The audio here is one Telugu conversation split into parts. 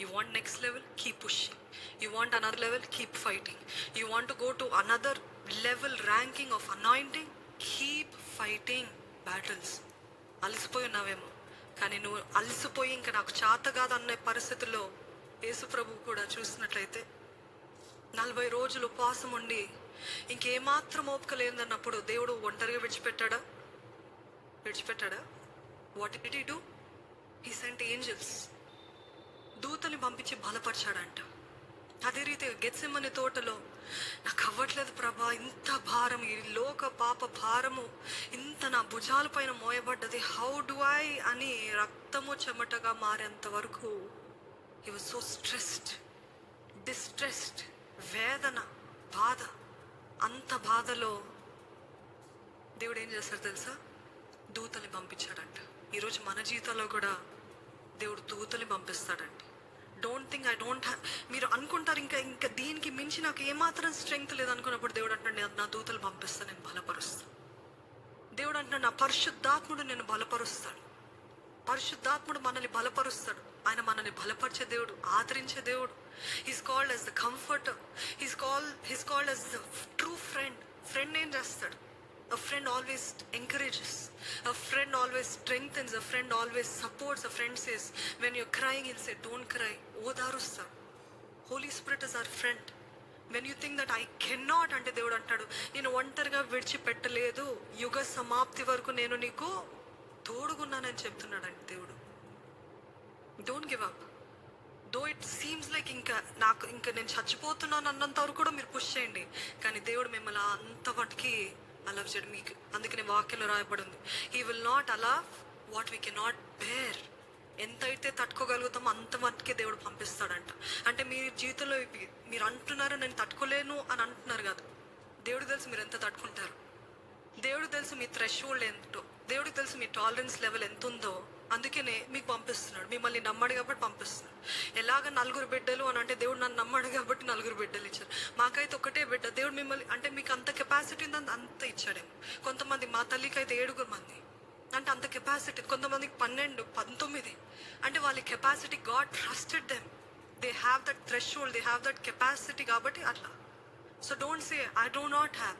You want next level keep pushing you want another level keep fighting you want go to another level ranking of anointing keep fighting battles అలసిపోయి ఉన్నావేమో. కానీ నువ్వు అలసిపోయి ఇంకా నాకు చేత కాదు అనే పరిస్థితుల్లో యేసుప్రభు కూడా చూసినట్లయితే నలభై రోజులు ఉపవాసం ఉండి ఇంకేమాత్రం ఓపిక లేదన్నప్పుడు దేవుడు ఒంటరిగా విడిచిపెట్టాడా? విడిచిపెట్టాడా? What did do he sent angels దూతని పంపించి బలపరిచాడంట. అదే రీతి గెత్సిమ్మని తోటలో నాకు అవ్వట్లేదు ప్రభా ఇంత భారం ఈ లోక పాప భారము ఇంత నా భుజాల పైన మోయబడ్డది హౌ డు ఐ అని రక్తము చెమటగా మారేంత వరకు ఈ వాజ్ సో స్ట్రెస్డ్ డిస్ట్రెస్డ్ వేదన బాధ. అంత బాధలో దేవుడు ఏం చేస్తారు తెలుసా? దూతల్ని పంపించాడంట. ఈరోజు మన జీవితంలో కూడా దేవుడు దూతల్ని పంపిస్తాడంట. డోంట్ ఐ డోంట్ మీరు అనుకుంటారు ఇంకా ఇంకా దీనికి మించి నాకు ఏమాత్రం స్ట్రెంగ్త్ లేదు అనుకున్నప్పుడు దేవుడు అంటాడు నా దూతలు పంపిస్తాను నేను బలపరుస్తాను దేవుడు అంటున్నాడు నా పరిశుద్ధాత్ముడు నేను బలపరుస్తాడు పరిశుద్ధాత్ముడు మనల్ని బలపరుస్తాడు. ఆయన మనల్ని బలపరిచే దేవుడు ఆదరించే దేవుడు. Is called as the comforter is call his called as the true friend friend ఏం చేస్తాడు? A friend always encourages a friend always strengthens a friend always supports a friend says when you crying I'll say don't cry ఓదారుస్తాడు holy spirit is our friend when you think that I cannot అంటే దేవుడు అంటాడు నేను ఒంటరిగా విడిచిపెట్టలేదు. యుగ సమాప్తి వరకు నేను నీకు తోడుగున్నానని చెప్తున్నాడు చెప్తున్నాడండి దేవుడు. Don't give up though it seems like ఇంకా నాకు ఇంకా నేను చచ్చిపోతున్నాను అన్నంత వరకు కూడా మీరు పుష్ చేయండి. కానీ దేవుడు మిమ్మల్ని అంత వాటికి అలవ్ చేయడు మీకు అందుకనే వాక్యంలో రాయబడింది. He will not allow what we can not bear ఎంత అయితే తట్టుకోగలుగుతామో అంత మట్టుకే దేవుడు పంపిస్తాడంట. అంటే మీ జీవితంలో ఇవి మీరు అంటున్నారు నేను తట్టుకోలేను అని అంటున్నారు కాదు. దేవుడు తెలుసు మీరు ఎంత తట్టుకుంటారు. దేవుడు తెలుసు మీ థ్రెష్ హోల్డ్ ఎంతో. దేవుడికి తెలుసు మీ టాలరెన్స్ లెవెల్ ఎంత ఉందో అందుకనే మీకు పంపిస్తున్నాడు. మిమ్మల్ని నమ్మాడు కాబట్టి పంపిస్తున్నాడు. ఎలాగ నలుగురు బిడ్డలు అని అంటే దేవుడు నన్ను నమ్మాడు కాబట్టి నలుగురు బిడ్డలు ఇచ్చారు. మాకైతే ఒకటే బిడ్డ. దేవుడు మిమ్మల్ని అంటే మీకు అంత కెపాసిటీ ఉందని అంత ఇచ్చాడేమో కొంతమంది మా తల్లికి అయితే ఏడుగురు మంది. అంటే అంత కెపాసిటీ కొంతమందికి పన్నెండు పంతొమ్మిది. అంటే వాళ్ళ capacity God trusted them they have that threshold they have that capacity కాబట్టి అట్లా. So don't say I do not have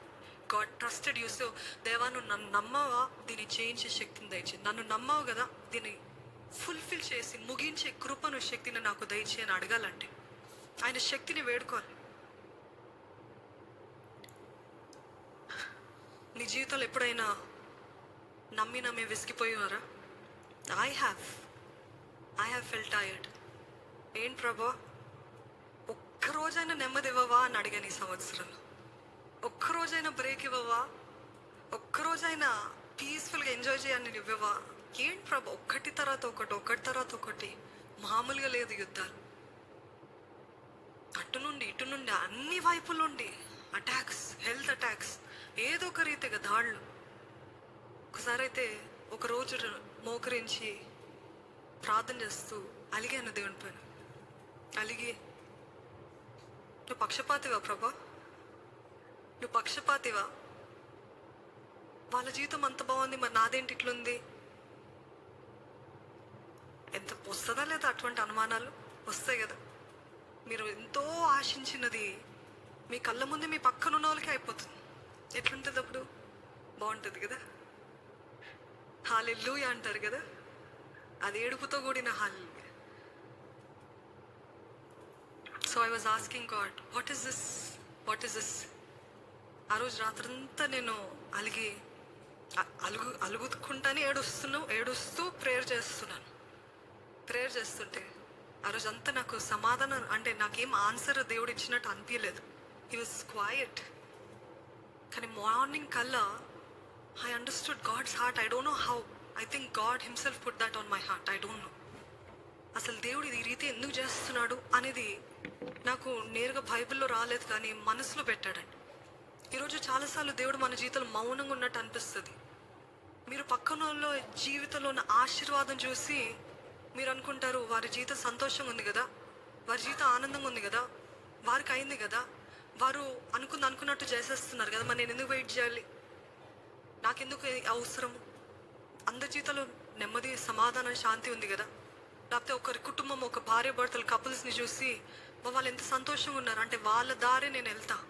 God trusted you so దేవా నువ్వు నన్ను నమ్మవా? దీన్ని చేయించే శక్తిని దయచేసి నన్ను నమ్మవు కదా? దీన్ని ఫుల్ఫిల్ చేసి ముగించే కృపను శక్తిని నాకు దయచేయని అడగాలంటే. ఆయన శక్తిని వేడుకోవాలి. నీ జీవితంలో ఎప్పుడైనా నమ్మి నమ్మి విసిగిపోయేవారా I have I have fell tired ఏం ప్రభా? ఒక్కరోజైనా నెమ్మది ఇవ్వవా అని అడిగాను ఈ సంవత్సరంలో. ఒక్కరోజైనా బ్రేక్ ఇవ్వవా? ఒక్కరోజైనా పీస్ఫుల్గా ఎంజాయ్ చేయాలని ఇవ్వవా ఏంటి ప్రభా ఒక్కటి తర్వాత ఒకటి ఒకటి తర్వాత ఒకటి. మామూలుగా లేదు యుద్ధాలు. అటు నుండి ఇటు నుండి అన్ని వైపుల నుండి అటాక్స్ హెల్త్ అటాక్స్ ఏదో ఒక రీతిగా దాడులు. ఒకసారి అయితే ఒకరోజు మోకరించి ప్రార్థన చేస్తూ అలిగాను దేవుని పైన. అలిగి నువ్వు పక్షపాతివా ప్రభా? నువ్వు పక్షపాతివా? వాళ్ళ జీవితం అంత బాగుంది మరి నాదేంటి ఇట్లుంది? ఎంత వస్తుందా లేదా అటువంటి అనుమానాలు? వస్తాయి కదా. మీరు ఎంతో ఆశించినది మీ కళ్ళ ముందే మీ పక్కన ఉన్న వాళ్ళకి అయిపోతుంది. ఎట్లుంటుంది అప్పుడు? బాగుంటుంది కదా. హాలెల్లు అంటారు కదా. అది ఏడుపుతో కూడిన hall so I was asking God what is this what is this ఆ రోజు రాత్రంతా నేను అలిగి అలుగు అలుగుకుంటానే ఏడుస్తున్నాను ఏడుస్తూ ప్రేయర్ చేస్తున్నాను. ప్రేయర్ చేస్తుంటే ఆ రోజు అంతా నాకు సమాధానం అంటే నాకేం ఆన్సర్ దేవుడు ఇచ్చినట్టు అనిపించలేదు ఈ వాజ్ క్వైట్ కానీ మార్నింగ్ కల్లా I understood God's heart I don't know how I think God himself put that on my heart I don't know అసలు దేవుడు ఇది ఈ రీతి ఎందుకు చేస్తున్నాడు అనేది నాకు నేరుగా బైబిల్లో రాలేదు కానీ మనసులో పెట్టాడండి. ఈరోజు చాలాసార్లు దేవుడు మన జీవితంలో మౌనంగా ఉన్నట్టు అనిపిస్తుంది. మీరు పక్కన వాళ్ళ జీవితంలో ఉన్న ఆశీర్వాదం చూసి మీరు అనుకుంటారు వారి జీవితం సంతోషంగా ఉంది కదా వారి జీవితం ఆనందంగా ఉంది కదా వారికి అయింది కదా వారు అనుకుంది అనుకున్నట్టు చేసేస్తున్నారు కదా మరి నేను ఎందుకు వెయిట్ చేయాలి? నాకెందుకు అవసరము? అవసరం అందరి జీవితంలో నెమ్మది సమాధానం శాంతి ఉంది కదా. లేకపోతే ఒకరి కుటుంబం ఒక భార్య భర్తలు కపుల్స్ని చూసి వాళ్ళు ఎంత సంతోషంగా ఉన్నారు. అంటే వాళ్ళ దారి నేను వెళ్తా.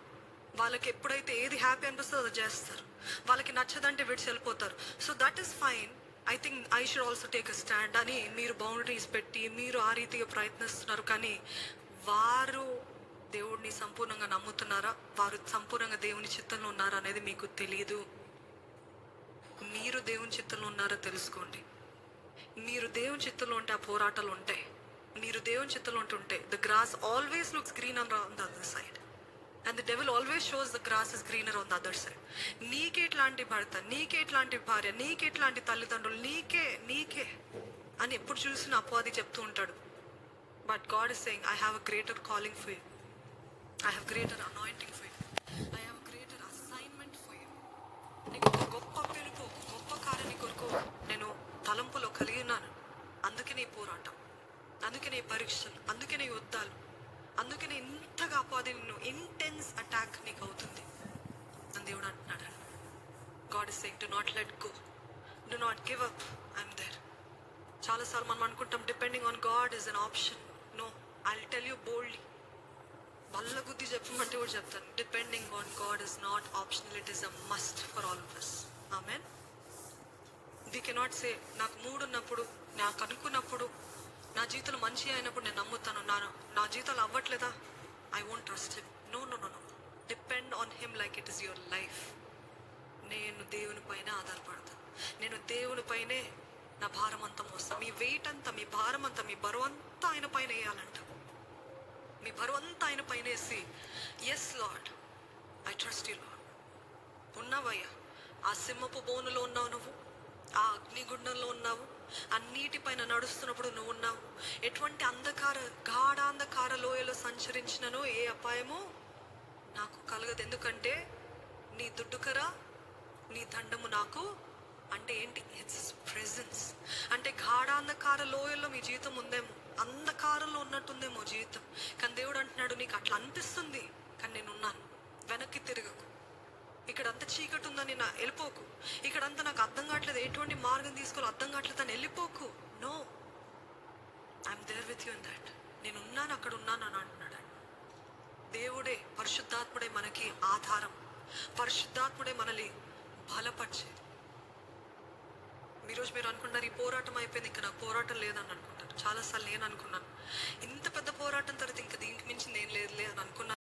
వాళ్ళకి ఎప్పుడైతే ఏది హ్యాపీ అనిపిస్తుందో అది చేస్తారు. వాళ్ళకి నచ్చదంటే విడిచి వెళ్ళిపోతారు. So that is fine I think I should also take a stand అని మీరు బౌండరీస్ పెట్టి మీరు ఆ రీతిగా ప్రయత్నిస్తున్నారు. కానీ వారు దేవుడిని సంపూర్ణంగా నమ్ముతున్నారా? వారు సంపూర్ణంగా దేవుని చిత్తంలో ఉన్నారా అనేది మీకు తెలియదు మీరు దేవుని చిత్తంలో ఉన్నారా తెలుసుకోండి. మీరు దేవుని చిత్తంలో ఉంటే ఆ పోరాటాలు ఉంటాయి. మీరు దేవుని చిత్తంలో ఉంటుంటే the grass always looks green on the other side and the devil always shows the grass is greener on the other side నీకెట్లాంటి భర్త నీకెట్లాంటి భార్య నీకెట్లాంటి తల్లిదండ్రులు నీకే నీకే అని ఎప్పుడు చూసినా అపవాది చెప్తూ ఉంటాడు. But God is saying I have a greater calling for you I have greater anointing for you I have greater assignment for you నీకు ఒక గొప్ప పిలుపు గొప్ప కార్యాన్ని కొరకు నేను తలంపులో కలిగి ఉన్నాను. అందుకే నీ పోరాటం అందుకే నీ పరీక్షలు అందుకే నీ యుద్ధాలు. అందుకనే ఇంతగా అపాది నిన్ను ఇంటెన్స్ అటాక్ నీకు అవుతుంది. అని దేవుడు అంటున్నాడు. God is saying do not let go do not give up I'm there చాలాసార్లు మనం అనుకుంటాం depending on God is an option no I tell you boldly బల్ల గుద్ది చెప్పమంటే కూడా చెప్తాను. Depending on God is not optional it is a must for all of us amen we cannot say నాకు మూడు ఉన్నప్పుడు నాకు అనుకున్నప్పుడు నా జీతాలు మంచి అయినప్పుడు నేను నమ్ముతాను. నా నా జీతాలు అవ్వట్లేదా? I won't trust him no no no no depend on him like it is your life నేను దేవుని పైన ఆధారపడతాను. నేను దేవుని పైనే నా భారం అంతా మోస్తా మీ వెయిట్ అంతా మీ భారం అంతా మీ బరువు అంతా ఆయన పైన వేయాలంట. మీ బరువు అంతా ఆయన పైన వేసి yes Lord I trust you Lord ఉన్నావయ్యా. ఆ సింహపు బోనులో ఉన్నావు నువ్వు. ఆ అగ్నిగుండంలో ఉన్నావు. అన్నిటిపైన నడుస్తున్నప్పుడు నువ్వు ఉన్నావు. ఎటువంటి అంధకార గాఢాంధకార లోయలో సంచరించినను ఏ అపాయమో నాకు కలగదు. ఎందుకంటే నీ దుడ్డుకరా నీ దండము నాకు అంటే ఏంటి? ఇట్స్ ప్రెజెన్స్ అంటే గాఢాంధకార లోయల్లో మీ జీవితం ఉందేమో. అంధకారంలో ఉన్నట్టుందేమో జీవితం. కానీ దేవుడు అంటున్నాడు నీకు అట్లా అనిపిస్తుంది కానీ నేను ఉన్నాను వెనక్కి తిరగకు ఇక్కడ అంత ఉందని నా వెళ్ళిపోకు. ఇక్కడంతా నాకు అర్థం కావట్లేదు. ఎటువంటి మార్గం తీసుకోవాలి అర్థం కావట్లేదు. తను వెళ్ళిపోకు. No I'm there with you in that నేను ఉన్నాను అక్కడ ఉన్నాను అని అంటున్నాడు దేవుడే పరిశుద్ధాత్ముడే మనకి ఆధారం. పరిశుద్ధాత్ముడే మనల్ని బలపరిచేది ఈరోజు మీరు అనుకున్నారు ఈ పోరాటం అయిపోయింది ఇంకా నాకు పోరాటం లేదని అనుకుంటారు చాలాసార్లు నేను అనుకున్నాను. ఇంత పెద్ద పోరాటం తర్వాత ఇంకా దీనికి మించింది ఏం లేదులే అని అనుకున్నాను.